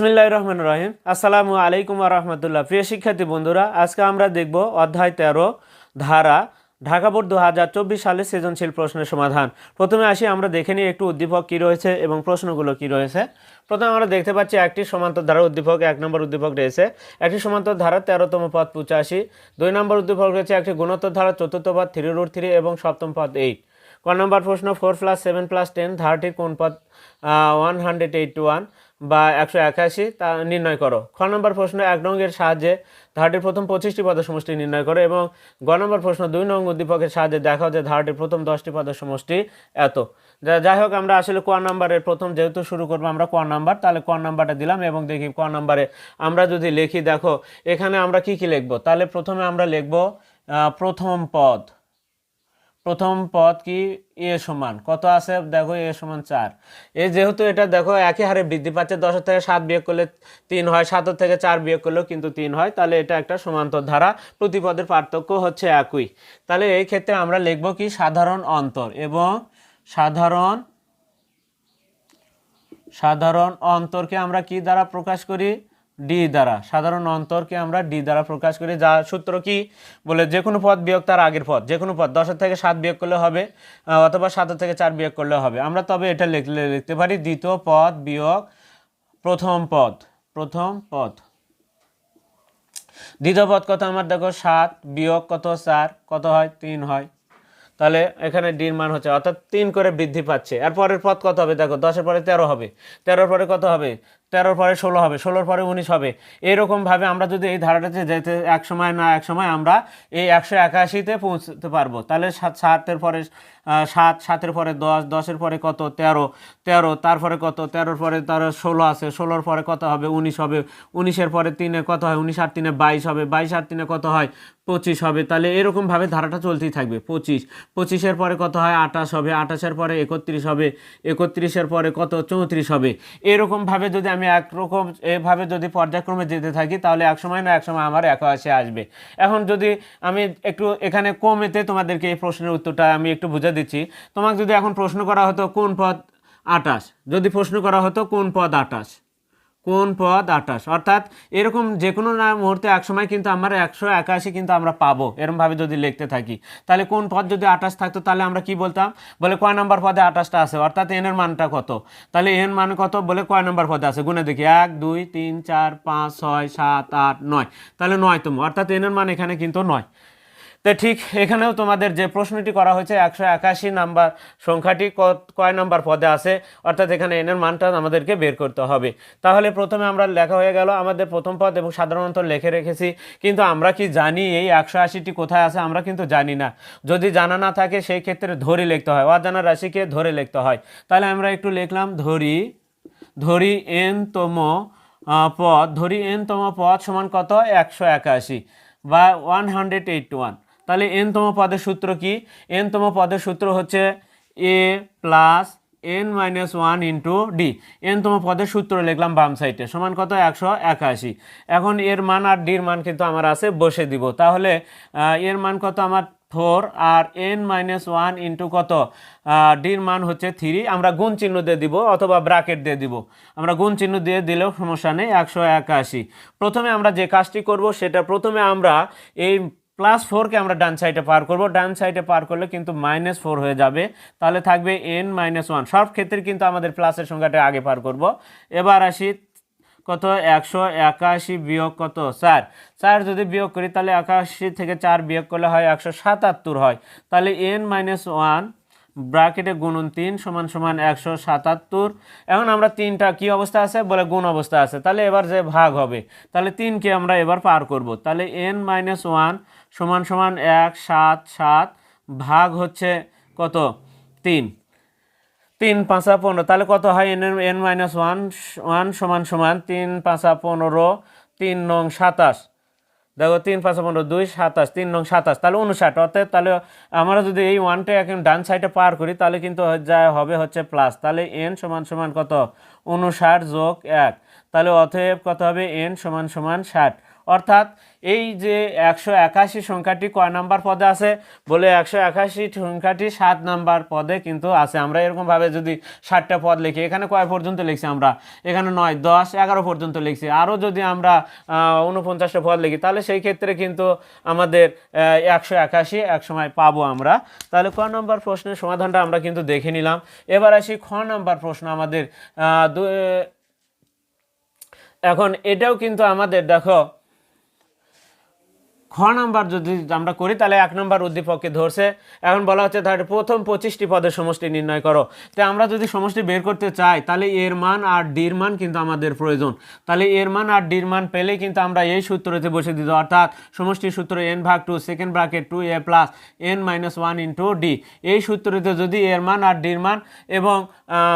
বিসমিল্লাহ রহমান রহিম। আসসালামু আলাইকুম রহমতুল্লাহ। প্রিয় শিক্ষার্থী বন্ধুরা, আজকে আমরা দেখব অধ্যায় তেরো, ধারা, ঢাকা বোর্ড দু হাজার চব্বিশ সালের সৃজনশীল প্রশ্নের সমাধান। প্রথমে আসি, আমরা দেখে নিই একটু উদ্দীপক কী রয়েছে এবং প্রশ্নগুলো কী রয়েছে। প্রথমে আমরা দেখতে পাচ্ছি একটি সমান্তর ধারা উদ্দীপক, এক নম্বর উদ্দীপক রয়েছে। একটি সমান্তর ধারা তেরোতম পদ পঁচাশি দুই নম্বর উদ্দীপক রয়েছে একটি গুণোত্তর ধারা চতুর্থ পদ থ্রি রুট থ্রি এবং সপ্তম পদ এইট। ক নম্বর প্রশ্ন, four plus seven plus ten ধারাটির কোন পদ? One hundred eight two one বা একশো একাশি, তা নির্ণয় করো। খ নম্বর প্রশ্ন, এক নঙ্গের সাহায্যে ধারাটির প্রথম পঁচিশটি পদের সমষ্টি নির্ণয় করো এবং গ নম্বর প্রশ্ন, দুই নং উদ্দীপকের সাহায্যে দেখাও যে ধারাটির প্রথম দশটি পদের সমষ্টি এত। যাই হোক, আমরা আসলে ক নাম্বারের প্রথম যেহেতু শুরু করব আমরা ক নাম্বার, তাহলে ক নাম্বারটা দিলাম এবং দেখি ক নাম্বারে আমরা যদি লিখি, দেখো, এখানে আমরা কি কি লিখব? তাহলে প্রথমে আমরা লিখব প্রথম পদ। প্রথম পদ কি? এ সমান। কত আছে? দেখো, এ সমান চার। এ যেহেতু এটা দেখো, একই হারে বৃদ্ধি পাচ্ছে দশের থেকে সাত বিয়োগ করলে তিন হয় সাতের থেকে চার বিয়োগ করলেও কিন্তু তিন হয়। তাহলে এটা একটা সমান্তর ধারা। প্রতিপদের পার্থক্য হচ্ছে একই। তাহলে এই ক্ষেত্রে আমরা লিখব কি? সাধারণ অন্তর এবং সাধারণ সাধারণ অন্তরকে আমরা কি দ্বারা প্রকাশ করি? ডি দ্বারা, সাধারণ অন্তরকে আমরা ডি দ্বারা প্রকাশ করি, যা সূত্র কি? বলে যে কোনো পদ বিয়োগ তার আগের পদ, যে কোনো পদ, দশের থেকে সাত বিয়োগ করলে হবে অথবা সাতের থেকে চার বিয়োগ করলে হবে। আমরা তবে এটা লিখলে লিখতে পারি, দ্বিতীয় পদ বিয়োগ প্রথম পদ প্রথম পদ। দ্বিতীয় পদ কত আমার? দেখো, সাত বিয়োগ কত? চার, কত হয়? তিন হয়। তাহলে এখানে ডির মান হচ্ছে, অর্থাৎ তিন করে বৃদ্ধি পাচ্ছে। আর পরের পদ কত হবে? দেখো, দশের পরে তেরো হবে। তেরোর পরে কত হবে? তেরোর পরে ষোলো হবে, ষোলোর পরে উনিশ হবে। এরকমভাবে আমরা যদি এই ধারাটাতে যেতে এক সময় না এক সময় আমরা এই একশো একাশিতে পৌঁছতে পারব। তাহলে সাত, সাতের পরে সাত, সাতের পরে দশ, দশের পরে কত? তেরো তেরো, তারপরে কত? তেরোর পরে তার ষোলো আছে, ষোলোর পরে কত হবে? উনিশ হবে। উনিশের পরে তিনে কত হয়? উনিশ আর তিনে বাইশ হবে। বাইশ আর তিনে কত হয়? পঁচিশ হবে। তাহলে এরকমভাবে ধারাটা চলতেই থাকবে। পঁচিশ, পঁচিশের পরে কত হয়? আঠাশ হবে। আঠাশের পরে একত্রিশ হবে। একত্রিশের পরে কত? চৌত্রিশ হবে। এরকমভাবে যদি আমি একরকম এভাবে যদি পর্যায়ক্রমে যেতে থাকি, তাহলে এক সময় না এক সময় আমার আসে আসবে। এখন যদি আমি একটু এখানে কমেতে তোমাদেরকে এই প্রশ্নের উত্তরটা আমি একটু বুঝে দিচ্ছি। তোমাকে যদি এখন প্রশ্ন করা হতো, কোন পদ আটাশ? যদি প্রশ্ন করা হতো, কোন পদ আটাশ? কোন পদ আটাশ অর্থাৎ এরকম যে কোনো না মুহূর্তে এক সময় কিন্তু আমরা একশো একাশি কিন্তু আমরা পাবো, এরমভাবে যদি লিখতে থাকি। তাহলে কোন পদ যদি আটাশ থাকতো, তাহলে আমরা কি বলতাম? বলে কয় নম্বর পদে আটাশটা আছে, অর্থাৎ এন এর মানটা কত? তাহলে এন মান কত? বলে কয় নম্বর পদে আছে, গুনে দেখি, এক, দুই, তিন, চার, পাঁচ, ছয়, সাত, আট, নয়। তাহলে নয় নয়তম, অর্থাৎ এন এর মান এখানে কিন্তু নয়। তো ঠিক এখানেও তোমাদের যে প্রশ্নটি করা হয়েছে, একশো একাশি নাম্বার সংখ্যাটি কয় নাম্বার পদে আছে, অর্থাৎ এখানে এনের মানটা আমাদেরকে বের করতে হবে। তাহলে প্রথমে আমরা লেখা হয়ে গেল, আমাদের প্রথম পদ এবং সাধারণত লেখে রেখেছি, কিন্তু আমরা কি জানি এই একশো আশিটি কোথায় আছে, আমরা কিন্তু জানি না। যদি জানা না থাকে, সেই ক্ষেত্রে ধরি লিখতে হয়, অজানা রাশিকে ধরে লিখতে হয়। তাহলে আমরা একটু লিখলাম, ধরি ধরি এন তম পদ, ধরি এন তম পদ সমান কত? একশো একাশি বা ওয়ান হান্ড্রেড এইট ওয়ান তাহলে এনতম পদের সূত্র কি? এনতম পদের সূত্র হচ্ছে a plus n minus one into d এনতম পদের সূত্র লিখলাম বাম সাইডে সমান কত? একশো একাশি। এখন এর মান আর ডির মান কিন্তু আমার আছে, বসে দিব। তাহলে এর মান কত আমার? ফোর আর এন মাইনাস ওয়ান ইন্টু কত? ডির মান হচ্ছে থ্রি আমরা গুণ চিহ্ন দিয়ে দিব, অথবা ব্রাকেট দিয়ে দিব। আমরা গুণ চিহ্ন দিয়ে দিলেও সমস্যা নেই, একশো একাশি। প্রথমে আমরা যে কাজটি করব, সেটা প্রথমে আমরা এই প্লাস ফোরকে আমরা ডান সাইডে পার করব। ডান সাইডে পার করলে কিন্তু মাইনাস ফোর হয়ে যাবে। তাহলে থাকবে এন মাইনাস ওয়ান সব ক্ষেত্রে কিন্তু আমাদের প্লাসের সংখ্যাটা আগে পার করব। এবার আসি, কত? একশো একাশি বিয়োগ কত? চার। চার যদি বিয়োগ করি, তাহলে একাশি থেকে চার বিয়োগ করলে হয় একশো সাতাত্তর হয়। তাহলে এন মাইনাস ওয়ান ব্র্যাকেটে গুণন তিন সমান সমান একশো সাতাত্তর। এখন আমরা তিনটা কি অবস্থা আছে? বলে গুণ অবস্থা আছে। তাহলে এবার যে ভাগ হবে, তাহলে তিনকে আমরা এবার পার করব। তাহলে এন মাইনাস ওয়ান সমান সমান এক, সাত সাত ভাগ হচ্ছে কত? তিন। তিন, পাঁচা পনেরো। তাহলে কত হয়? N n minus one one সমান সমান তিন, পাঁচা পনেরো, তিন নং সাতাশ। দেখো, তিন, পাঁচা পনেরো, দুই, সাতাশ, তিন নং সাতাশ। তাহলে উনষাট। অর্থাৎ তাহলে আমরা যদি এই ওয়ানটা এখন ডান সাইডে পার করি, তাহলে কিন্তু যা হবে হচ্ছে প্লাস তাহলে এন সমান সমান কত? উনষাট যোগ এক। তাহলে অতএব কত হবে? এন সমান সমান ষাট। অর্থাৎ এই যে একশো একাশি সংখ্যাটি কয় নাম্বার পদে আছে? বলে একশো একাশি সংখ্যাটি সাত নাম্বার পদে কিন্তু আছে। আমরা এরকমভাবে যদি ষাটটা পদ লিখি, এখানে কয় পর্যন্ত লিখছি আমরা? এখানে নয়, দশ, এগারো পর্যন্ত লিখছি। আরও যদি আমরা উনপঞ্চাশটা পদ লিখি, তাহলে সেই ক্ষেত্রে কিন্তু আমাদের একশো একাশি এক সময় পাবো আমরা। তাহলে ক নম্বর প্রশ্নের সমাধানটা আমরা কিন্তু দেখে নিলাম। এবার আসি খ নম্বর প্রশ্ন আমাদের। এখন এটাও কিন্তু আমাদের, দেখো খ নাম্বার যদি আমরা করি, তাহলে এক নম্বর উদ্দীপককে ধরছে। এখন বলা হচ্ছে, তাহলে প্রথম পঁচিশটি পদের সমষ্টি নির্ণয় করো। তো আমরা যদি সমষ্টি বের করতে চাই, তাহলে এর মান আর ডির মান কিন্তু আমাদের প্রয়োজন। তাহলে এর মান আর ডির মান পেলেই কিন্তু আমরা এই সূত্রতে বসে দিত অর্থাৎ সমষ্টির সূত্র এন ভাগ two second bracket two a plus n minus one into d এই সূত্রতে যদি এর মান আর ডির মান এবং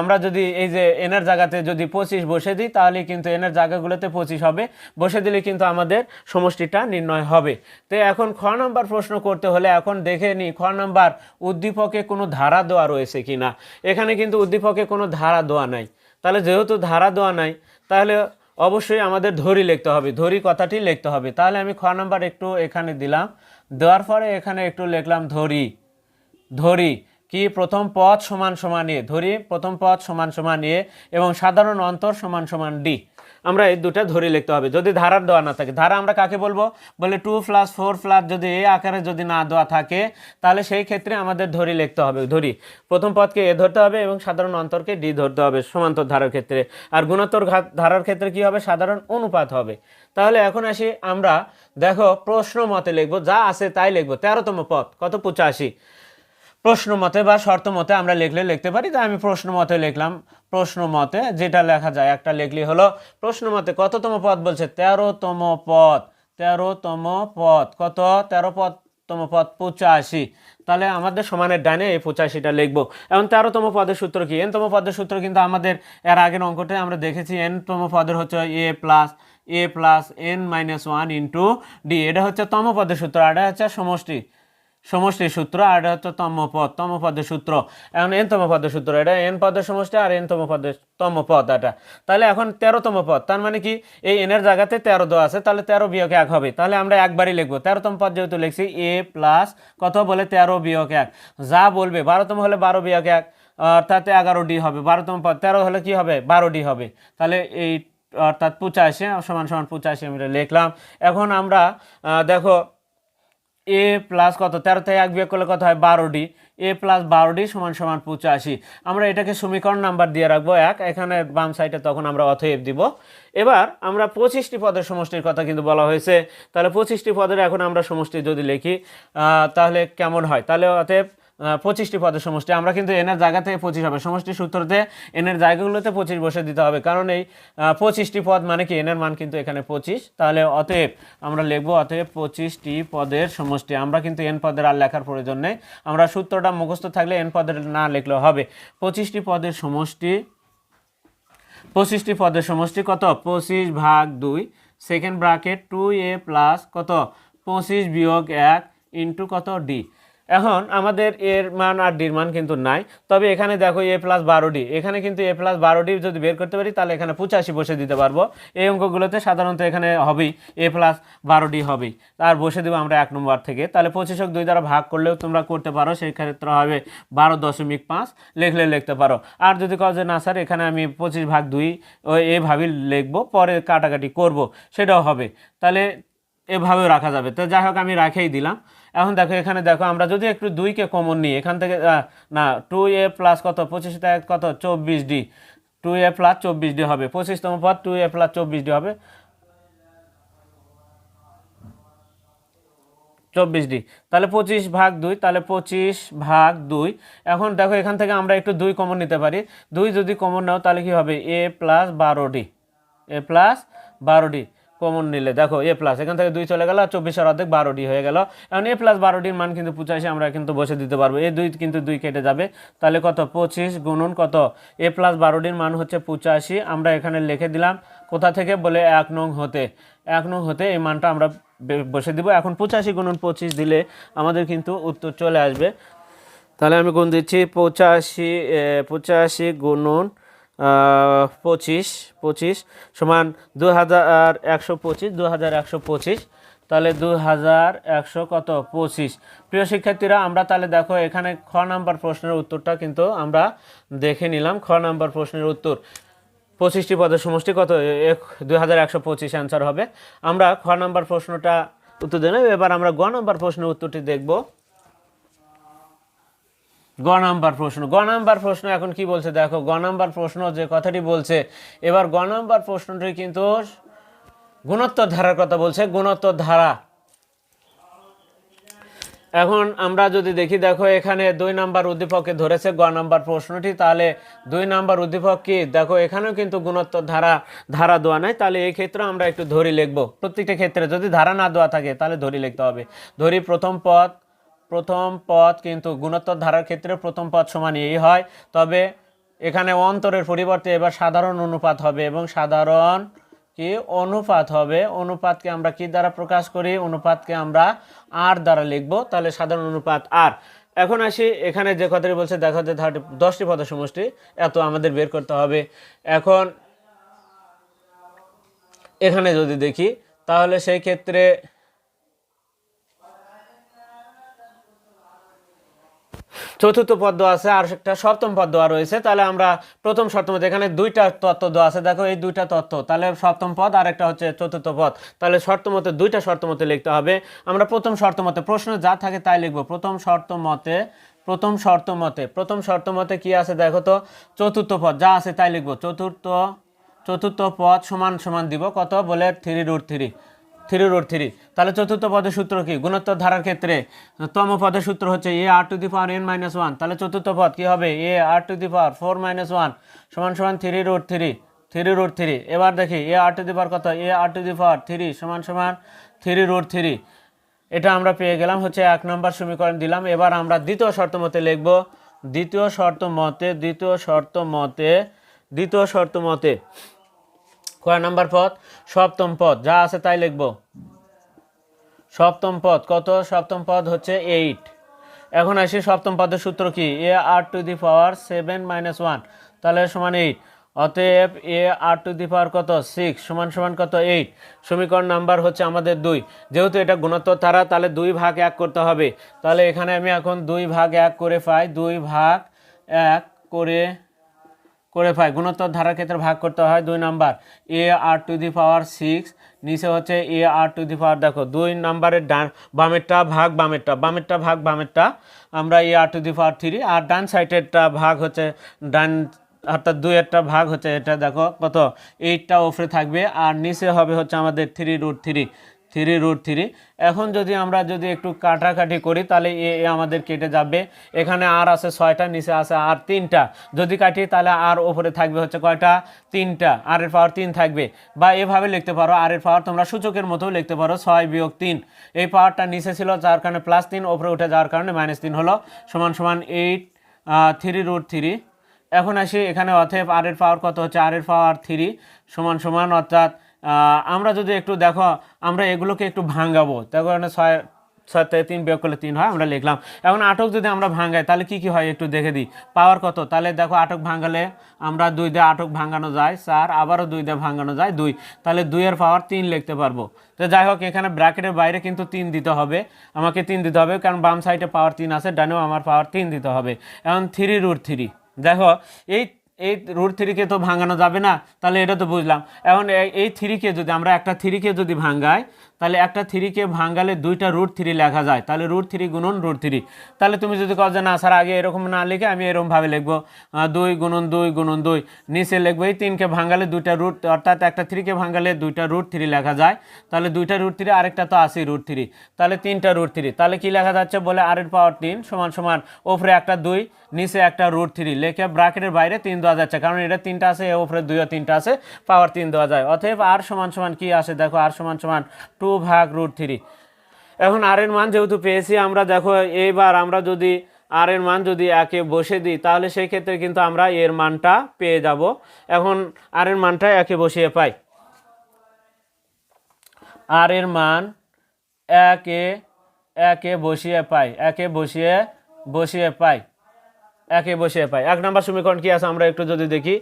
আমরা যদি এই যে এনের জায়গাতে যদি পঁচিশ বসে দিই, তাহলে কিন্তু এনের জায়গাগুলোতে পঁচিশ হবে। বসে দিলে কিন্তু আমাদের সমষ্টিটা নির্ণয় হবে। তো এখন খ নম্বর প্রশ্ন করতে হলে এখন দেখে নিই খ নম্বর উদ্দীপকে কোনো ধারা দেওয়া রয়েছে কি না এখানে কিন্তু উদ্দীপকে কোনো ধারা দেওয়া নাই। তাহলে যেহেতু ধারা দেওয়া নাই, তাহলে অবশ্যই আমাদের ধরি লিখতে হবে, ধরি কথাটি লিখতে হবে। তাহলে আমি খ নম্বর একটু এখানে দিলাম। দেওয়ার পরে এখানে একটু লিখলাম ধরি। ধরি, কি প্রথম পদ সমান সমান এ? ধরি, প্রথম পদ সমান সমান এ এবং সাধারণ অন্তর সমান সমান ডি। আমরা এই দুটা ধরে লিখতে হবে। যদি ধারার দেওয়া না থাকে, ধারা আমরা কাকে বলব? বলে টু প্লাস ফোর প্লাস যদি এ আকারে যদি না দেওয়া থাকে, তাহলে সেই ক্ষেত্রে আমাদের ধরি লিখতে হবে। ধরি, প্রথম পদকে এ ধরতে হবে এবং সাধারণ অন্তরকে ডি ধরতে হবে সমান্তর ধারার ক্ষেত্রে। আর গুণোত্তর ধারার ক্ষেত্রে কি হবে? সাধারণ অনুপাত হবে। তাহলে এখন আসি আমরা, দেখো প্রশ্ন মতে লিখব, যা আছে তাই লিখব। তেরোতম পদ, কত? পঁচাশি। প্রশ্ন মতে বা শর্ত মতে আমরা লিখলে লিখতে পারি, তাই আমি প্রশ্ন মতে লিখলাম। প্রশ্ন মতে যেটা লেখা যায়, একটা লিখলি হলো প্রশ্ন মতে কততম পদ বলছে? তেরোতম পদ তেরোতম পদ, কত? তেরো পদ তম পদ, পঁচাশি। তাহলে আমাদের সমানের ডানে এই পঁচাশিটা লিখব। এখন তেরোতম পদের সূত্র কি? এনতম পদের সূত্র কিন্তু আমাদের এর আগের অঙ্কটায় আমরা দেখেছি, এনতম পদের হচ্ছে a plus a plus n minus one into d. এটা হচ্ছে তম পদের সূত্র এটা হচ্ছে সমষ্টি। সমষ্টির সূত্র, আর এটা হচ্ছে তম পদ তম সূত্র। এখন এন তম পদের সূত্র, এটা এন পদের সমষ্টি আর এন তম পদের তম পদ এটা। তাহলে এখন তেরোতম পদ, তার মানে কি? এই এনের জায়গাতে তেরো দেওয়া আছে, তাহলে তেরো বিয়োগ এক হবে। তাহলে আমরা একবারই লিখব, তেরোতম পদ যেহেতু লিখছি এ প্লাস কত বলে? তেরো বিয়োগ এক। যা বলবে, বারোতম হলে বারো বিয়োগ এক, অর্থাৎ এগারো ডি হবে। বারোতম পদ, তেরো হলে কি হবে? বারো ডি হবে। তাহলে এই, অর্থাৎ পঁচাশি, সমান সমান পঁচাশি আমরা লিখলাম। এখন আমরা দেখো এ প্লাস কত? তেরো থেকে এক বিয়োগ করলে কত হয়? বারো ডি এ প্লাস বারো ডি সমান সমান পঁচাশি। আমরা এটাকে সমীকরণ নাম্বার দিয়ে রাখব এক। এখানে বাম সাইডে তখন আমরা অথয়েব দিব। এবার আমরা পঁচিশটি পদের সমষ্টির কথা কিন্তু বলা হয়েছে। তাহলে পঁচিশটি পদের এখন আমরা সমষ্টি যদি লিখি তাহলে কেমন হয়? তাহলে অতএব পঁচিশটি পদের সমষ্টি। আমরা কিন্তু এনের জায়গা থেকে পঁচিশ হবে। সমষ্টি সূত্রতে এনের জায়গাগুলোতে পঁচিশ বসে দিতে হবে। কারণ এই পঁচিশটি পদ মানে কি? এনের মান কিন্তু এখানে পঁচিশ। তাহলে অতএব আমরা লিখব অতএব পঁচিশটি পদের সমষ্টি। আমরা কিন্তু এন পদের আর লেখার প্রয়োজন নেই। আমরা সূত্রটা মুখস্থ থাকলে এন পদের না লিখলেও হবে। পঁচিশটি পদের সমষ্টি, পঁচিশটি পদের সমষ্টি কত? পঁচিশ ভাগ দুই। Second bracket two a plus কত? পঁচিশ বিয়োগ এক ইন্টু কত? ডি এখন আমাদের এর মান আর ডির মান কিন্তু নাই। তবে এখানে দেখো এ প্লাস বারো ডি। এখানে কিন্তু এ প্লাস বারো ডি যদি বের করতে পারি, তাহলে এখানে পঁচাশি বসে দিতে পারব। এই অঙ্কগুলোতে সাধারণত এখানে হবেই, এ প্লাস বারো ডি হবেই। আর বসে দেবো আমরা এক নম্বর থেকে। তাহলে পঁচিশ পঁচিশক দুই দ্বারা ভাগ করলেও তোমরা করতে পারো, সেই ক্ষেত্রে হবে বারো দশমিক পাঁচ। লিখলে লিখতে পারো। আর যদি কাজ না স্যার, এখানে আমি পঁচিশ ভাগ দুই এভাবেই লিখব, পরে কাটাকাটি করব, সেটাও হবে। তাহলে এভাবেও রাখা যাবে। তো যাই হোক, আমি রাখেই দিলাম। এখন দেখো, এখানে দেখো, আমরা যদি একটু দুইকে কমন নিই, এখান থেকে না টু এ প্লাস কত? পঁচিশ কত? চব্বিশ ডি টু এ প্লাস চব্বিশ ডি হবে। পঁচিশতম পদ টু এ প্লাস চব্বিশ ডি হবে। চব্বিশ ডি তাহলে পঁচিশ ভাগ দুই, তাহলে পঁচিশ ভাগ দুই। এখন দেখো, এখান থেকে আমরা একটু দুই কমন নিতে পারি। দুই যদি কমন নাও, তাহলে কি হবে? এ প্লাস বারো ডি এ প্লাস বারো ডি কমন নিলে। দেখো এ প্লাস এখান থেকে দুই চলে গেল আর চব্বিশের অর্ধেক বারো ডি হয়ে গেল। এখন এ প্লাস বারো ডির মান কিন্তু পঁচাশি, আমরা কিন্তু বসে দিতে পারব। এই দুই কিন্তু দুই কেটে যাবে। তাহলে কত? পঁচিশ গুণন কত? এ প্লাস বারো ডির মান হচ্ছে পঁচাশি। আমরা এখানে লিখে দিলাম, কোথা থেকে? বলে এক নং হতে। এক নং হতে এই মানটা আমরা বসে দিব। এখন পঁচাশি গুণন পঁচিশ দিলে আমাদের কিন্তু উত্তর চলে আসবে। তাহলে আমি গুণ দিচ্ছি পঁচাশি পঁচাশি গুণন পঁচিশ পঁচিশ সমান দু হাজার একশো পঁচিশ দু হাজার একশো পঁচিশ, তাহলে দু হাজার একশো কত? পঁচিশ। প্রিয় শিক্ষার্থীরা, আমরা তাহলে দেখো এখানে খ নাম্বার প্রশ্নের উত্তরটা কিন্তু আমরা দেখে নিলাম, খ নাম্বার প্রশ্নের উত্তর। পঁচিশটি পদের সমষ্টি কত? এক দুই হাজার একশো পঁচিশ অ্যান্সার হবে। আমরা খ নাম্বার প্রশ্নটা উত্তর দিলাম এবার আমরা গ নাম্বার প্রশ্নের উত্তরটি দেখব। গ নাম্বার প্রশ্ন। গ নাম্বার প্রশ্ন এখন কি বলছে? দেখো, গ নাম্বার প্রশ্ন যে কথাটি বলছে, এবার গ নাম্বার প্রশ্নটি কিন্তু গুণোত্তর ধারার কথা বলছে, গুণোত্তর ধারা। এখন আমরা যদি দেখি, দেখো, এখানে দুই নাম্বার উদ্দীপককে ধরেছে গ নাম্বার প্রশ্নটি, তাহলে দুই নাম্বার উদ্দীপক কি? দেখো, এখানেও কিন্তু গুণোত্তর ধারা ধারা দেওয়া নাই। তাহলে এই ক্ষেত্রে আমরা একটু ধরি লিখব। প্রত্যেকটা ক্ষেত্রে যদি ধারা না দেওয়া থাকে, তাহলে ধরি লিখতে হবে। ধরি প্রথম পদ প্রথম পদ কিন্তু গুণোত্তর ধারার ক্ষেত্রে প্রথম পদ সমান এই হয়। তবে এখানে অন্তরের পরিবর্তে এবার সাধারণ অনুপাত হবে এবং সাধারণ কি? অনুপাত হবে। অনুপাতকে আমরা কি দ্বারা প্রকাশ করি? অনুপাতকে আমরা আর দ্বারা লিখব। তাহলে সাধারণ অনুপাত আর এখন আসি, এখানে যে কথাটি বলছে, দেখো যে ধারাটি, দশটি পদের সমষ্টি, এত আমাদের বের করতে হবে। এখন এখানে যদি দেখি, তাহলে সেই ক্ষেত্রে চতুর্থ পদ আছে, আর একটা সপ্তম পদ রয়েছে। তাহলে আমরা প্রথম মধ্যে এখানে দুইটা তত্ত্ব দেওয়া আছে। দেখো, এই দুইটা তত্ত্ব। তাহলে সপ্তম পদ, আর একটা হচ্ছে চতুর্থ পদ। তাহলে শর্ত মতে দুইটা শর্ত মতে লিখতে হবে। আমরা প্রথম শর্ত মতে প্রশ্ন যা থাকে তাই লিখব। প্রথম শর্ত মতে প্রথম শর্ত মতে প্রথম শর্ত মতে কি আছে দেখো তো? চতুর্থ পদ যা আছে তাই লিখব। চতুর্থ চতুর্থ পদ সমান সমান দিব। কত? বলে three root three. Three root three. তাহলে চতুর্থ পদের সূত্র কি? গুণোত্তর ধারার ক্ষেত্রে তম পদের সূত্র হচ্ছে a r to the power n minus one. তাহলে চতুর্থ পদ কী হবে? A r to the power four minus one সমান সমান three root three. Three root three. এবার দেখি, এ আর টু দি পাওয়ার কত? এ r to the power three সমান সমান থ্রি রোড থ্রি। এটা আমরা পেয়ে গেলাম, হচ্ছে এক নম্বর সমীকরণ দিলাম। এবার আমরা দ্বিতীয় শর্ত মতে লিখব, দ্বিতীয় শর্ত মতে, দ্বিতীয় শর্ত মতে, দ্বিতীয় শর্ত মতে। কয় নাম্বার পদ? সপ্তম পদ। যা আছে তাই লিখব। সপ্তম পদ। কত? সপ্তম পদ হচ্ছে এইট এখন আসি সপ্তম পদের সূত্র কি? A r to the power seven minus one তাহলে সমান এইট অতএব এ আর টু দি পাওয়ার কত? সিক্স সমান সমান কত? এইট সমীকরণ নাম্বার হচ্ছে আমাদের দুই। যেহেতু এটা গুণোত্তর ধারা, তাহলে দুই ভাগ এক করতে হবে। তাহলে এখানে আমি এখন দুই ভাগ এক করে পাই। দুই ভাগ এক করে করে পাই গুণোত্তর ধারার ক্ষেত্রে ভাগ করতে হয় দুই number a r to the power six নিচে হচ্ছে এ আর টু দি পাওয়ার দেখো, দুই নাম্বারের ডান, বামেরটা ভাগ, বামেরটা বামেরটা ভাগ, বামেরটা, আমরা এ r to the power three আর ডান সাইডেরটা ভাগ হচ্ছে, ডান, অর্থাৎ দুই একটা ভাগ হচ্ছে, এটা দেখো কত? এইটটা ওপরে থাকবে, আর নিচে হবে হচ্ছে আমাদের three root three three root three এখন যদি আমরা যদি একটু কাটাকাটি করি, তাহলে এ এ আমাদের কেটে যাবে। এখানে আর আছে ছয়টা, নিচে আছে আর তিনটা। যদি কাটি, তাহলে আর ওপরে থাকবে হচ্ছে কয়টা? তিনটা। আর এর পাওয়ার তিন থাকবে। বা এভাবে লিখতে পারো, আর এর পাওয়ার তোমরা সূচকের মতো লিখতে পারো, ছয় বিয়োগ তিন। এই পাওয়ারটা নিচে ছিল, যার কারণে প্লাস তিন ওপরে উঠে যাওয়ার কারণে মাইনাস তিন হলো। সমান সমান এইট থ্রি রুট থ্রি এখন আসি, এখানে অথব আর এর পাওয়ার কত হচ্ছে? আর এর পাওয়ার থ্রি সমান সমান অর্থাৎ আমরা যদি একটু দেখো, আমরা এগুলোকে একটু ভাঙাবো তার কারণে ছয় ছয় থেকে তিন বিয়োগ করলে তিন হয়, আমরা লিখলাম। এখন আটক যদি আমরা ভাঙাই তাহলে কি কি হয় একটু দেখে দিই। পাওয়ার কত? তাহলে দেখো, আটক ভাঙালে আমরা দুই দিয়ে আটক ভাঙানো যায়, চার, আবারও দুই দিয়ে ভাঙানো যায়, দুই। তাহলে দুইয়ের পাওয়ার তিন লিখতে পারব। তো যাই হোক, এখানে ব্র্যাকেটের বাইরে কিন্তু তিন দিতে হবে। আমাকে তিন দিতে হবে, কারণ বাম সাইডে পাওয়ার তিন আছে, ডানেও আমার পাওয়ার তিন দিতে হবে। এখন থ্রি রুট থ্রি। দেখো, এই এই রুট থ্রিকে তো ভাঙানো যাবে না, তাহলে এটা তো বুঝলাম। এখন এই- থ্রিকে যদি, আমরা একটা থ্রিকে যদি ভাঙাই তাহলে একটা থ্রিকে ভাঙালে দুইটা রুট থ্রি লেখা যায়। তাহলে রুট থ্রি গুণন রুট থ্রি তাহলে তুমি যদি কও যে না স্যার, আগে এরকম না লিখে আমি এরকমভাবে লিখব। দুই গুণন দুই গুণন দুই। নিচে লিখব এই তিনকে ভাঙালে দুইটা রুট অর্থাৎ একটা থ্রিকে ভাঙালে দুইটা রুট থ্রি লেখা যায়। তাহলে দুইটা রুট থ্রি আরেকটা তো আসি রুট থ্রি তাহলে তিনটা রুট থ্রি তাহলে কি লেখা যাচ্ছে? বলে আর এর পাওয়ার তিন সমান সমান ওপরে একটা দুই, নিচে একটা রুট থ্রি লেখে ব্রাকেটের বাইরে তিন দেওয়া যাচ্ছে। কারণ এটা তিনটা আছে, এ উপরে দুইও তিনটা আছে পাওয়ার তিন দেওয়া যায়। অতএব আর সমান সমান কি আসে? দেখো আর সমান সমান ভাগ রুট থ্রি। এখন আর এর মান যেহেতু পেয়েছি, আমরা দেখো এইবার আমরা যদি আর এর মান যদি একে বসে দিই, তাহলে সেই ক্ষেত্রে কিন্তু আমরা এর মানটা পেয়ে যাব। এখন আর এর মানটা একে বসিয়ে পাই। আর এর মান একে একে বসিয়ে পাই, একে বসিয়ে বসিয়ে পাই, একে বসিয়ে পাই। এক নাম্বার সমীকরণ কি আছে? আমরা একটু যদি দেখি।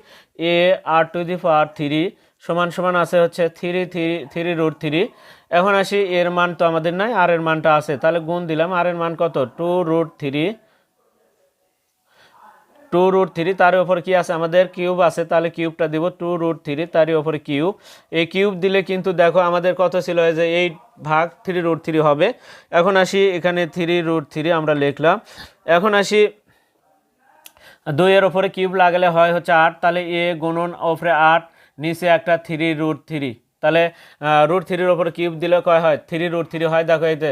এ r to the power three সমান সমান আছে হচ্ছে three three three root three. এখন আসি এর মান তো আমাদের নাই, আর এর মানটা আছে। তাহলে গুণ দিলাম, আর এর মান কত? Two root three. Two root three, তার উপর কি আছে? আমাদের কিউব আছে, তাহলে কিউবটা দিব টু রুট থ্রি, তারই উপরে কিউব। এই কিউব দিলে কিন্তু দেখো আমাদের কত ছিল? এই যে এইট ভাগ থ্রি রুট থ্রি হবে। এখন আসি এখানে থ্রি রুট থ্রি আমরা লিখলাম। এখন আসি দুইয়ের ওপরে কিউব লাগালে হয় হচ্ছে আট, তাহলে এ গুণন ওপরে আট, নিচে একটা থ্রি রুট থ্রি। তাহলে রুট থ্রির ওপর কিউব দিলে কয় হয়? থ্রি রুট থ্রি হয়। দেখো এতে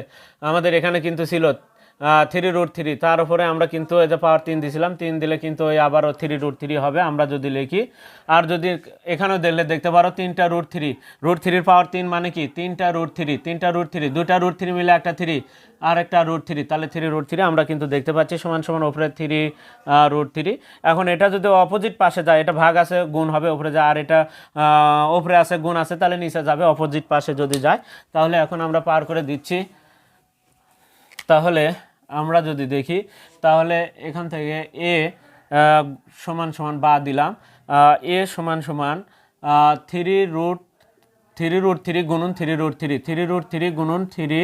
আমাদের এখানে কিন্তু ছিল থ্রি রুট থ্রি তার উপরে আমরা কিন্তু এই যে পাওয়ার তিন দিয়েছিলাম, তিন দিলে কিন্তু ওই আবারও থ্রি রুট থ্রি হবে, আমরা যদি লিখি। আর যদি এখানেও দিলে দেখতে পারো তিনটা রুট থ্রি রুট থ্রির পাওয়ার তিন মানে কি? তিনটা রুট থ্রি তিনটা রুট থ্রি দুটা রুট থ্রি মিলে একটা থ্রি আর একটা রুট থ্রি তাহলে থ্রি রুট থ্রি আমরা কিন্তু দেখতে পাচ্ছি সমান সমান ওপরে থ্রি রুট থ্রি এখন এটা যদি অপোজিট পাশে যায়, এটা ভাগ আছে, গুণ হবে ওপরে যায়, আর এটা ওপরে আছে, গুণ আছে, তাহলে নিচে যাবে অপোজিট পাশে যদি যায়। তাহলে এখন আমরা পার করে দিচ্ছি। তাহলে আমরা যদি দেখি, তাহলে এখান থেকে এ সমান সমান বা দিলাম এ সমান সমান three root three root three গুণন three root three three root three গুণন থ্রি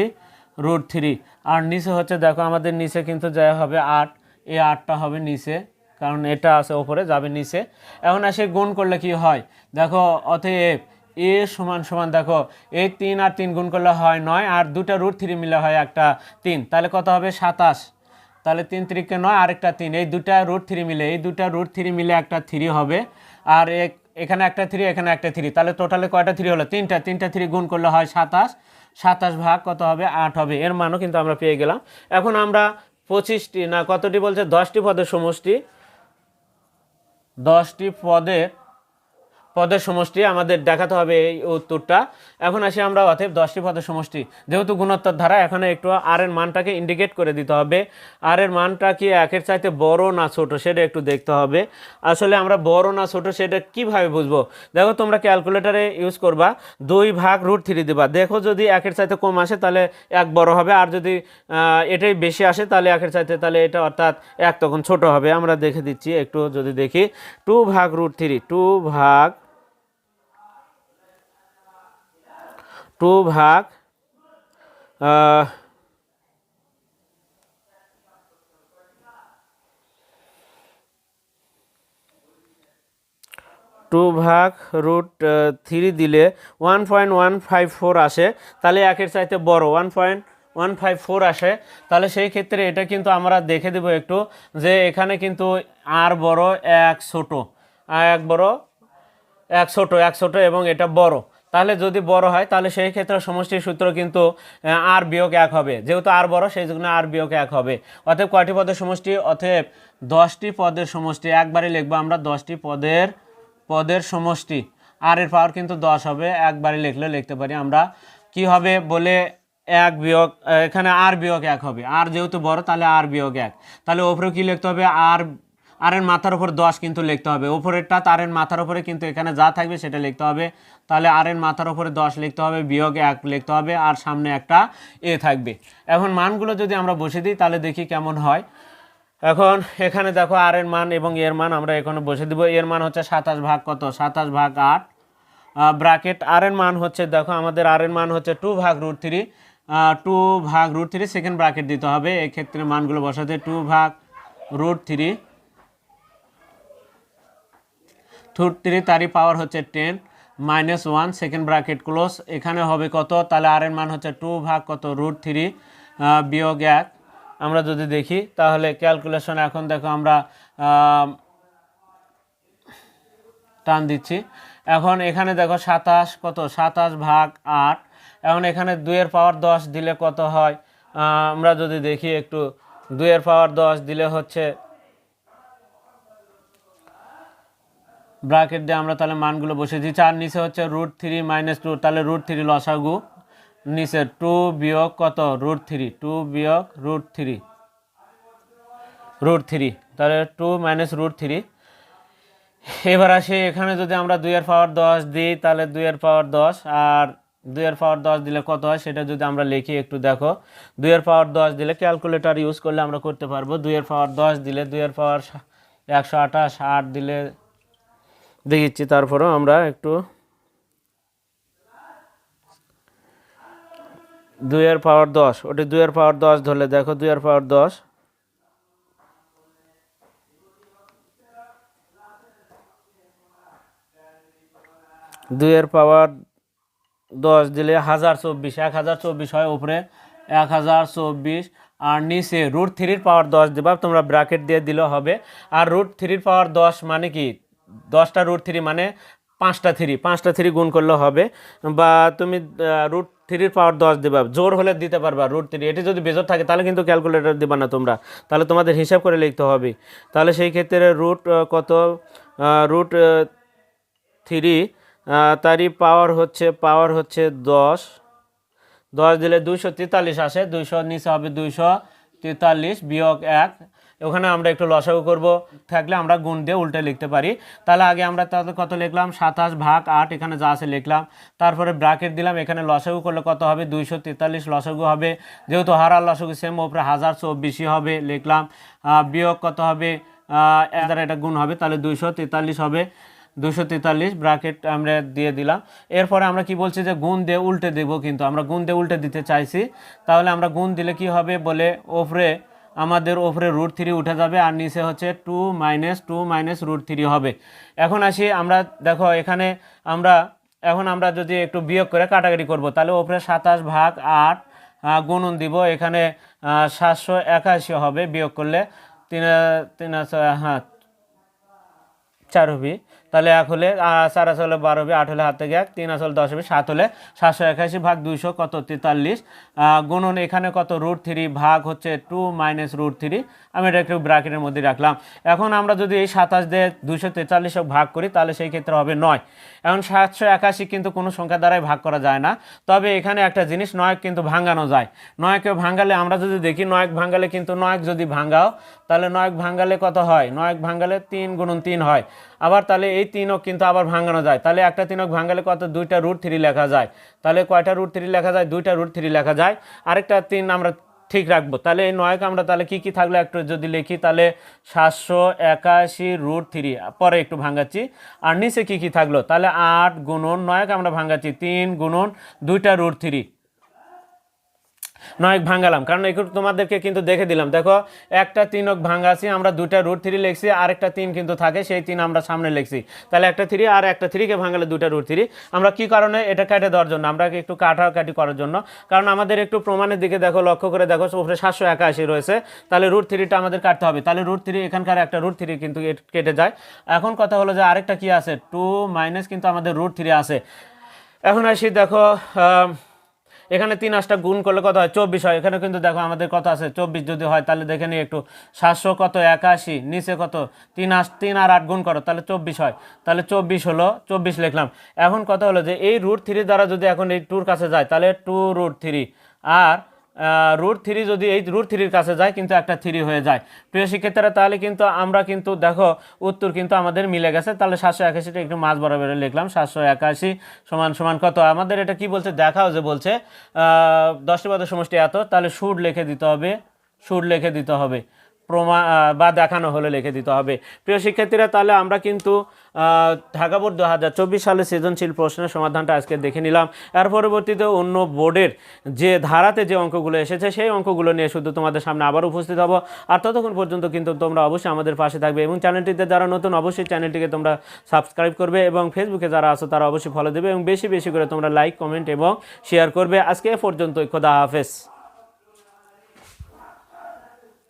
রুট থ্রি। আর নিচে হচ্ছে, দেখো আমাদের নিচে কিন্তু যা হবে আট, এই আটটা হবে নিচে, কারণ এটা আছে ওপরে, যাবে নিচে। এখন আসে গুণ করলে কি হয়? দেখো, অতএব এ সমান সমান দেখো এই তিন আর তিন গুণ করলে হয় নয়, আর দুটা রুট থ্রি মিলে হয় একটা তিন। তাহলে কত হবে? সাতাশ। তাহলে তিন তিরিকে নয় আরেকটা তিন। এই দুটা রুট থ্রি মিলে, এই দুটা রুট থ্রি মিলে একটা থ্রি হবে, আর এক- এখানে একটা থ্রি এখানে একটা থ্রি তাহলে টোটালে কয়টা থ্রি হলো? তিনটা। তিনটা থ্রি গুণ করলে হয় সাতাশ। সাতাশ ভাগ কত হবে? আট হবে। এর মানও কিন্তু আমরা পেয়ে গেলাম। এখন আমরা পঁচিশটি, না কতটি বলছে? দশটি পদের সমষ্টি। দশটি পদের পদের সমষ্টি আমাদের দেখাতে হবে এই উত্তরটা। এখন আসি আমরা অতএব দশটি পদের সমষ্টি। যেহেতু গুণোত্তর ধারা, এখানে একটু আর এর মানটাকে ইন্ডিকেট করে দিতে হবে। আর এর মানটা কি একের চাইতে বড় না ছোট সেটা একটু দেখতে হবে। আসলে আমরা বড় না ছোট সেটা কীভাবে বুঝব? দেখো, তোমরা ক্যালকুলেটারে ইউজ করবা, দুই ভাগ রুট থ্রি দিবা। দেখো, যদি একের চাইতে কম আসে, তাহলে এক বড় হবে। আর যদি এটাই বেশি আসে, তাহলে একের চাইতে, তাহলে এটা অর্থাৎ এক তখন ছোট হবে। আমরা দেখে দিচ্ছি, একটু যদি দেখি। টু ভাগ রুট থ্রি টু ভাগ টু ভাগ টু ভাগ রুট থ্রি দিলে one point one five four আসে, তাহলে একের চাইতে বড়, one point one five four আসে। তাহলে সেই ক্ষেত্রে এটা কিন্তু আমরা দেখে দেব একটু যে এখানে কিন্তু আর বড় এক ছোট এক বড় এক ছোট এক ছোট এবং এটা বড়। তাহলে যদি বড় হয়, তাহলে সেই ক্ষেত্রে সমষ্টির সূত্র কিন্তু আর বিয়োগ এক হবে। যেহেতু আর বড়, সেই জন্য আর বিয়োগ এক হবে। অতএব কয়টি পদের সমষ্টি? অতএব দশটি পদের সমষ্টি। একবারে লিখব আমরা দশটি পদের পদের সমষ্টি। আর এর পাওয়ার কিন্তু দশ হবে। একবারে লিখলে লিখতে পারি আমরা। কি হবে বলে এক বিয়োগ এখানে আর বিয়োগ এক হবে। আর যেহেতু বড়, তাহলে আর বিয়োগ এক। তাহলে ওপরে কী লিখতে হবে? আর আর এর মাথার উপর দশ কিন্তু লিখতে হবে। ওপরেরটা তারের মাথার উপরে কিন্তু এখানে যা থাকবে সেটা লিখতে হবে। তাহলে আর এর মাথার উপরে দশ লিখতে হবে, বিয়োগ এক লিখতে হবে আর সামনে একটা এ থাকবে। এখন মানগুলো যদি আমরা বসে দিই, তাহলে দেখি কেমন হয়। এখন এখানে দেখো আর এর মান এবং এর মান আমরা এখানে বসে দিব। এর মান হচ্ছে সাতাশ ভাগ কত? সাতাশ ভাগ আট ব্রাকেট আর এর মান হচ্ছে দেখো আমাদের আর এর মান হচ্ছে টু ভাগ রুট থ্রি টু ভাগ রুট থ্রি, সেকেন্ড ব্রাকেট দিতে হবে। এক্ষেত্রে মানগুলো বসাতে টু ভাগ রুট থ্রি রুট থ্রি তারই পাওয়ার হচ্ছে ten minus one second bracket close এখানে হবে কত? তাহলে আর এর মান হচ্ছে টু ভাগ কত? রুট থ্রি বিয়োগ এক। আমরা যদি দেখি, তাহলে ক্যালকুলেশন এখন দেখো আমরা টান দিচ্ছি। এখন এখানে দেখো সাতাশ কত? সাতাশ ভাগ আট। এখন এখানে দুইয়ের পাওয়ার দশ দিলে কত হয়? আমরা যদি দেখি একটু, দুইয়ের পাওয়ার দশ দিলে হচ্ছে ব্রাকেট দিয়ে আমরা তাহলে মানগুলো বসে দিই চার নিচে হচ্ছে রুট থ্রি মাইনাস টু তাহলে রুট থ্রি লসাগু। নিচে টু বিয়োগ কত? রুট থ্রি টু বিয়োগ রুট থ্রি রুট থ্রি তাহলে টু মাইনাস রুট থ্রি এবার আসি, এখানে যদি আমরা দুইয়ের পাওয়ার দশ দিই, তাহলে দুইয়ের পাওয়ার দশ। আর দুইয়ের পাওয়ার দশ দিলে কত হয়? সেটা যদি আমরা লিখি একটু দেখো। দুইয়ের পাওয়ার দশ দিলে ক্যালকুলেটর ইউজ করলে আমরা করতে পারব। দুইয়ের পাওয়ার দশ দিলে দুইয়ের পাওয়ার একশো আঠাশ, আট দিলে দেখিচ্ছি, তারপরেও আমরা একটু দুইয়ের পাওয়ার দশ। ওটি দুইয়ের পাওয়ার দশ ধরলে, দেখো দুইয়ের পাওয়ার দশ। দুইয়ের পাওয়ার দশ দিলে হাজার চব্বিশ। এক হাজার চব্বিশ হয় উপরে, এক হাজার চব্বিশ। আর নিচে রুট থ্রির পাওয়ার দশ দেবা, তোমরা ব্র্যাকেট দিয়ে দিলে হবে। আর রুট থ্রির পাওয়ার দশ মানে কি? দশটা রুট থ্রি মানে পাঁচটা থ্রি পাঁচটা থ্রি গুণ করলে হবে, বা তুমি রুট থ্রির পাওয়ার দশ দেবা। জোর হলে দিতে পারবা রুট থ্রি এটি যদি বেজোর থাকে, তাহলে কিন্তু ক্যালকুলেটর দেবা না তোমরা। তাহলে তোমাদের হিসাব করে লিখতে হবে। তাহলে সেই ক্ষেত্রে রুট কত? রুট থ্রি তারই পাওয়ার হচ্ছে পাওয়ার হচ্ছে দশ। দশ দিলে দুইশো তেতাল্লিশ আসে। দুইশো নিচে হবে দুইশো তেতাল্লিশ বিয়োগ এক। ওখানে আমরা একটু লসাগু করব। থাকলে আমরা গুণ দিয়ে উল্টে লিখতে পারি। তাহলে আগে আমরা তাহলে কত লিখলাম? সাতাশ ভাগ আট, এখানে যা আছে লিখলাম। তারপরে ব্রাকেট দিলাম, এখানে লসাগু করলে কত হবে? দুইশো তেতাল্লিশ লসাগু হবে। যেহেতু হারার লসাগু সেম ওপরে হাজার চব্বিশই হবে লিখলাম। বিয়োগ কত হবে? দ্বারা এটা গুণ হবে, তাহলে দুইশো তেতাল্লিশ হবে। দুশো তেতাল্লিশ ব্রাকেট আমরা দিয়ে দিলাম। এরপরে আমরা কি বলছি যে গুণ দিয়ে উল্টে দেব কিন্তু, আমরা গুণ দিয়ে উল্টে দিতে চাইছি। তাহলে আমরা গুণ দিলে কি হবে বলে? ওপরে আমাদের ওপরে রুট থ্রি উঠে যাবে আর নিচে হচ্ছে two minus two minus root three হবে। এখন আসি আমরা, দেখো এখানে আমরা, এখন আমরা যদি একটু বিয়োগ করে কাটাকাটি করব, তাহলে ওপরে সাতাশ ভাগ আট গুণন দিব, এখানে সাতশো একাশি হবে বিয়োগ করলে, তিন তিন হ্যাঁ চার হবে। তাহলে এক হলে চার চার আসলে বারো হবে, আট হলে হাত থেকে এক, তিন আসলে দশ হবে, সাত হলে সাতশো একাশি ভাগ দুইশো কত? তেতাল্লিশ। গুণন এখানে কত? রুট থ্রি ভাগ হচ্ছে টু মাইনাস রুট থ্রি আমি এটা একটু ব্র্যাকেটের মধ্যে রাখলাম। এখন আমরা যদি এই সাতাশ দিয়ে দুইশো তেতাল্লিশ ভাগ করি, তাহলে সেই ক্ষেত্রে হবে নয়। এখন সাতশো একাশি কিন্তু কোনো সংখ্যা দ্বারাই ভাগ করা যায় না। তবে এখানে একটা জিনিস, নয়ক কিন্তু ভাঙানো যায়। নয়কে ভাঙালে আমরা যদি দেখি, নয়ক ভাঙালে কিন্তু নয়ক যদি ভাঙাও তাহলে নয়ক ভাঙালে কত হয়? নয়ক ভাঙালে তিন গুণন তিন হয়। আবার তাহলে এই তিনক কিন্তু আবার ভাঙানো যায়। তাহলে একটা তিনক ভাঙালে কত? দুইটা রুট থ্রি লেখা যায়। তাহলে কয়টা রুট থ্রি লেখা যায়? দুইটা রুট থ্রি লেখা যায়। আরেকটা তিন আমরা ঠিক রাখব। তাহলে এই নয়ক আমরা তাহলে কি কি থাকল একটু যদি লিখি, তাহলে সাতশো একাশি রুট থ্রি, পরে একটু ভাঙাচ্ছি। আর নিচে কি কি থাকল? তাহলে আট গুণন নয়ক আমরা ভাঙাচ্ছি, তিন গুণন দুইটা রুট থ্রি। নয়ক ভাঙালাম। কারণ একটু তোমাদেরকে কিন্তু দেখে দিলাম। দেখো, একটা তিনক ভাঙাছি আমরা দুটা রুট থ্রি লিখছি আর একটা তিন কিন্তু থাকে, সেই তিন আমরা সামনে লিখছি। তাহলে একটা থ্রি আর একটা থ্রিকে ভাঙালে দুটা রুট থ্রি আমরা কি কারণে এটা কেটে দেওয়ার জন্য? আমরা একটু কাটাকাটি করার জন্য? কারণ আমাদের একটু প্রমাণের দিকে দেখো, লক্ষ্য করে দেখো, উপরে সাতশো একাশি রয়েছে। তাহলে রুট থ্রিটা আমাদের কাটতে হবে। তাহলে রুট থ্রি এখানকার একটা রুট থ্রি কিন্তু কেটে যায়। এখন কথা হলো যে আরেকটা কি আছে? টু মাইনাস কিন্তু আমাদের রুট থ্রি আছে। এখন আসি দেখো এখানে তিন আটটা গুণ করলে কত হয়? চব্বিশ হয়। এখানে কিন্তু দেখো আমাদের কত আছে, চব্বিশ যদি হয় তাহলে দেখে নিই একটু। সাতশো কত? একাশি। নিচে কত? তিন আট তিন আর আট গুণ করো, তাহলে চব্বিশ হয়। তাহলে চব্বিশ হলো, চব্বিশ লিখলাম। এখন কথা হলো যে এই রুট থ্রি দ্বারা যদি এখন এই টুর কাছে যায়, তাহলে টু রুট থ্রি আর রুট থ্রি যদি এই রুট থ্রির কাছে যায়, কিন্তু একটা থ্রি হয়ে যায়। প্রিয় শিক্ষার্থীরা, তাহলে কিন্তু আমরা কিন্তু দেখো, উত্তর কিন্তু আমাদের মিলে গেছে। তাহলে সাতশো একাশিটা একটু মাছ বরাবর লিখলাম। সাতশো একাশি সমান সমান কত? আমাদের এটা কি বলছে? দেখাও যে বলছে দশটি পদের সমষ্টি এত। তাহলে সুর লিখে দিতে হবে সুর লিখে দিতে হবে। প্রমা বা দেখানো হলে লিখে দিতে হবে। প্রিয় শিক্ষার্থীরা, তাহলে আমরা কিন্তু ঢাকা বোর্ড দু হাজার চব্বিশ সালের সৃজনশীল প্রশ্নের সমাধানটা আজকে দেখে নিলাম। এর পরবর্তীতে অন্য বোর্ডের যে ধারাতে যে অঙ্কগুলো এসেছে, সেই অঙ্কগুলো নিয়ে শুধু তোমাদের সামনে আবার উপস্থিত হব। আর ততক্ষণ পর্যন্ত কিন্তু তোমরা অবশ্যই আমাদের পাশে থাকবে এবং চ্যানেলটিতে যারা নতুন, অবশ্যই চ্যানেলটিকে তোমরা সাবস্ক্রাইব করবে এবং ফেসবুকে যারা আছো, তারা অবশ্যই ফলো দেবে এবং বেশি বেশি করে তোমরা লাইক কমেন্ট এবং শেয়ার করবে। আজকে এ পর্যন্ত খোদা হাফেজ।